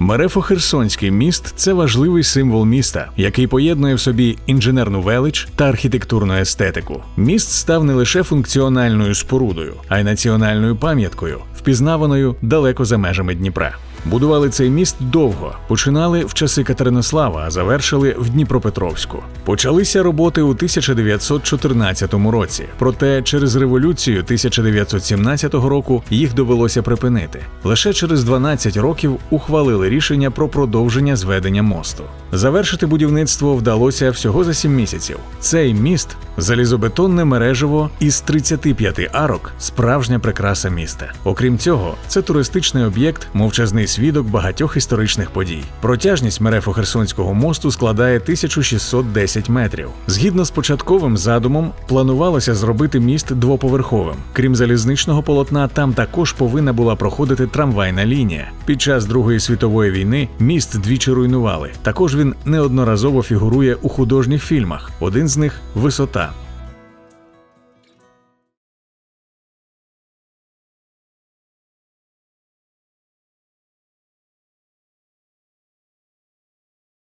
Мерефо-Херсонський міст це важливий символ міста, який поєднує в собі інженерну велич та архітектурну естетику. Міст став не лише функціональною спорудою, а й національною пам'яткою, впізнаваною далеко за межами Дніпра. Будували цей міст довго. Починали в часи Катеринослава, а завершили в Дніпропетровську. Почалися роботи у 1914 році. Проте через революцію 1917 року їх довелося припинити. Лише через 12 років ухвалили рішення про продовження зведення мосту. Завершити будівництво вдалося всього за 7 місяців. Цей міст залізобетонне мережево із 35 арок, справжня прикраса міста. Окрім цього, це туристичний об'єкт, мовчазний свідок багатьох історичних подій. Протяжність Мерефо-Херсонського мосту складає 1610 метрів. Згідно з початковим задумом, планувалося зробити міст двоповерховим. Крім залізничного полотна, там також повинна була проходити трамвайна лінія. Під час Другої світової війни міст двічі руйнували. Також він неодноразово фігурує у художніх фільмах. Один з них висота.